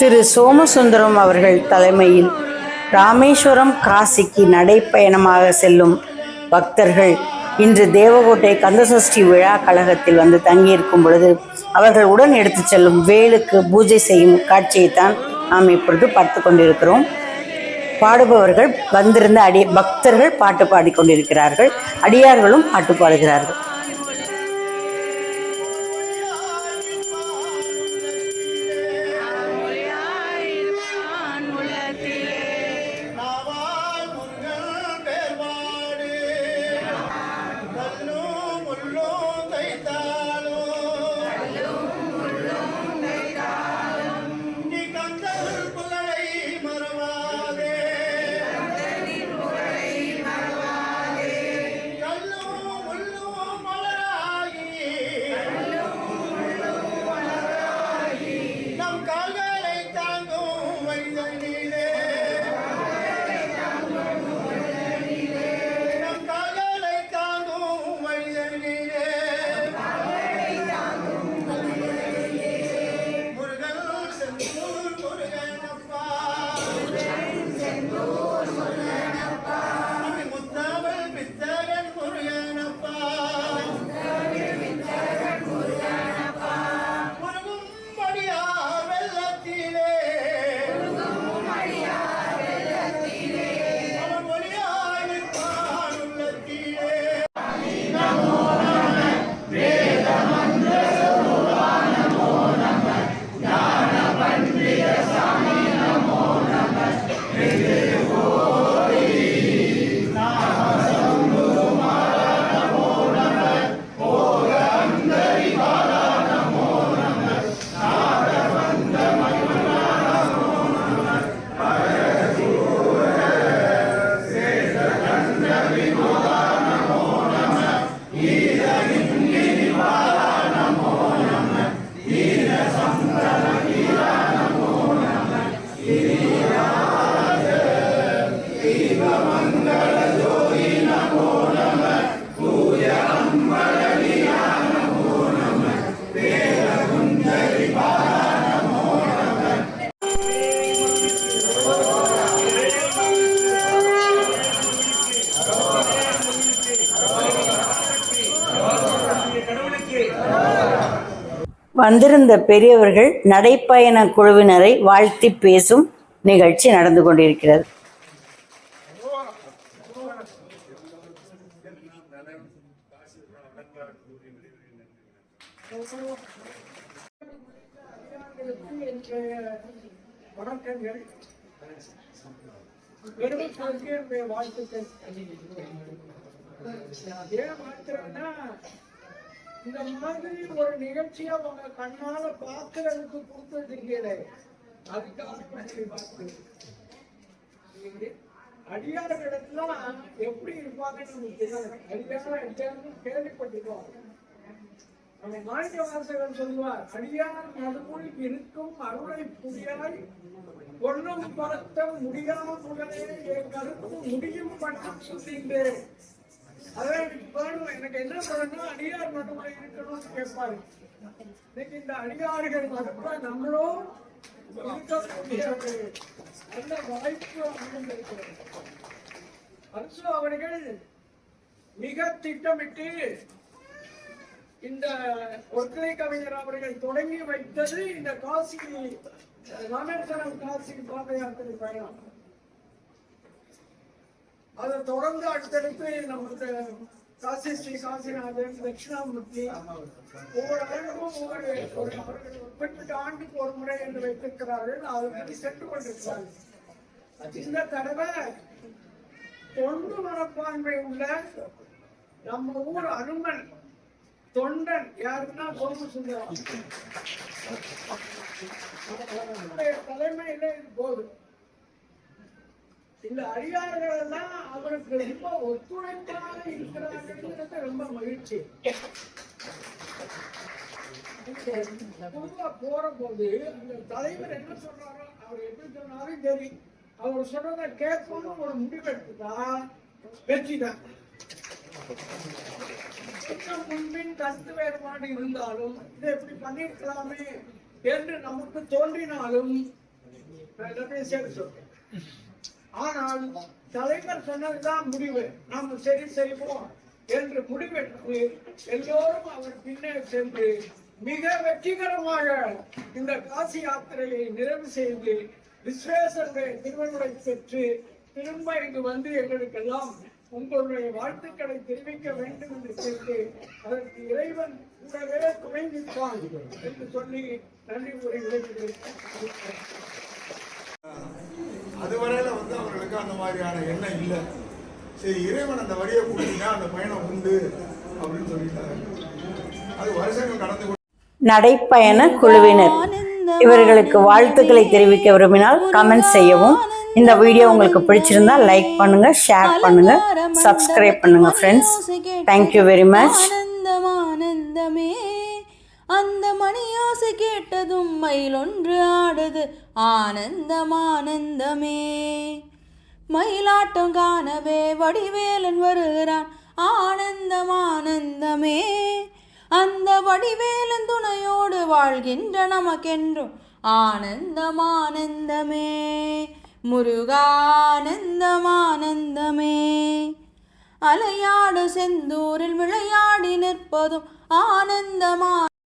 திரு சோமசுந்தரம் அவர்கள் தலைமையில் ராமேஸ்வரம் காசிக்கு நடைப்பயணமாக செல்லும் பக்தர்கள் இன்று தேவகோட்டை கந்தசஷ்டி விழா கழகத்தில் வந்து தங்கியிருக்கும் பொழுது அவர்கள் உடன் எடுத்துச் செல்லும் வேலுக்கு பூஜை செய்யும் காட்சியைத்தான் நாம் இப்பொழுது பார்த்து கொண்டிருக்கிறோம். பாடுபவர்கள் வந்திருந்த அடி பக்தர்கள் பாட்டு பாடிக்கொண்டிருக்கிறார்கள் அடியார்களும் பாட்டு பாடுகிறார்கள். வந்திருந்த பெரியவர்கள் நடைப்பயண குழுவினரை வாழ்த்தி பேசும் நிகழ்ச்சி நடந்து கொண்டிருக்கிறது. வணக்கங்கள் வாழ்த்துக்கள். இந்த மாதிரி ஒரு நிகழ்ச்சியை அவங்க கண்ணால பாக்குறதுக்கு கொடுத்துருக்கீங்களே அதுக்காக நன்றி எப்படி இருப்பாங்கன்னு அடியாரம் கேள்விப்பட்டிருக்கோம். நம்ம மாணிக்க வாசகர் சொல்லுவார் அடியார் நடுவுள் இருக்கும் அருளை புரியாய் பொன்னும் பரத்த முடியாம புகழே என் கருத்து முடியும் பட்டம் சொல்லின்றேன் எனக்கு என்ன பண்ணணும் அடியார் நடுவுல இருக்கணும்னு கேட்பாரு. இன்னைக்கு இந்த அடியார்கள் நடுவுல நம்மளும் இருக்கக்கூடிய நல்ல வாய்ப்பு அமைந்திருக்கிறது அரசு அவர்கள் மிக திட்டமிட்டு இந்த ஒற்றை கவிஞர் அவர்கள் தொடங்கி வைத்தது இந்த காசி ராமேஸ்வரம் காசி பாத யாத்திரை பயணம். அதை தொடர்ந்து அடுத்தடுத்து நமக்கு காசி ஸ்ரீ காசிநாதன் தட்சிணாமூர்த்தி. ஒவ்வொரு ஆண்டுக்கும் ஒவ்வொரு ஒரு குறிப்பிட்ட ஆண்டுக்கு ஒரு முறை என்று வைத்திருக்கிறார்கள். அதற்கு சென்று கொண்டிருக்கிறார்கள். இந்த தடவை தொண்டு மனப்பான்மை உள்ள நம்ம ஊர் அனுமன் தொண்டன் யாருன்னா சோமசுந்தரம் அவருடைய தலைமையில இது போதும் இந்த அடியார்கள் எல்லாம் அவருக்கு ரொம்ப ஒத்துழைப்பாக இருக்கிறாங்கிறது ரொம்ப மகிழ்ச்சி. பொதுவா போற போது அந்த தலைவர் என்ன சொல்றாரோ அவர் எப்படி சொன்னாலும் சரி. அவர் சொல்றதை கேட்கணும் ஒரு முடிவு எடுத்துட்டா வெற்றி தான் முன்பின் கருத்து வேறுபாடு இருந்தாலும் இதை எப்படி பண்ணிருக்கலாமே என்று நமக்கு தோன்றினாலும் எல்லாத்தையும் சேர்த்து சொல்றேன். ஆனால் தலைவர் சொன்னதுதான் முடிவு. நாம சரி செய்வோம் என்று முடிவெடுத்து எல்லோரும் அவர் பின்னே சென்று மிக வெற்றிகரமாக இந்த காசி யாத்திரையை நிறைவு செய்து விஸ்வேஸ்வருடைய திருவள்ளுவை பெற்று திரும்ப இங்கு வந்து எங்களுக்கெல்லாம் உங்களுடைய வாழ்த்துக்களை தெரிவிக்க வேண்டும் என்று சென்று அதற்கு இறைவன் கூடவே துணை நிற்பான் என்று சொல்லி நன்றி கூறி விடைபெறுகிறேன். அதுவரையில வந்து அவர்களுக்கு அந்த மாதிரியான எண்ணம் இல்லை. சரி இறைவன் அந்த வழியை கொடுத்தீங்கன்னா அந்த பயணம் உண்டு அப்படின்னு சொல்லிட்டாங்க அது வருஷங்கள் கடந்து நடைப்பயண குழுவினர். இவர்களுக்கு வாழ்த்துக்களை தெரிவிக்க விரும்பினால் கமெண்ட் செய்யவும். இந்த வீடியோ உங்களுக்கு பிடிச்சிருந்தா லைக் பண்ணுங்க ஷேர் பண்ணுங்க சப்ஸ்கிரைப் பண்ணுங்க ஃப்ரெண்ட்ஸ் தேங்க்யூ வெரி மச் ஆனந்தம் ஆனந்தமே அந்த மணியோசை கேட்டதும் மயில் ஒன்று ஆடுது. ஆனந்தம் ஆனந்தமே மயிலாட்டம் காணவே வடிவேலன் வருகிறான். ஆனந்தம் ஆனந்தமே அந்த வடிவேலன் துணையோடு வாழ்கின்ற நமக்கென்றும் ஆனந்தம் ஆனந்தமே முருகானந்தம் ஆனந்தமே அலையாடு செந்தூரில் விளையாடி நிற்பதும் ஆனந்தமா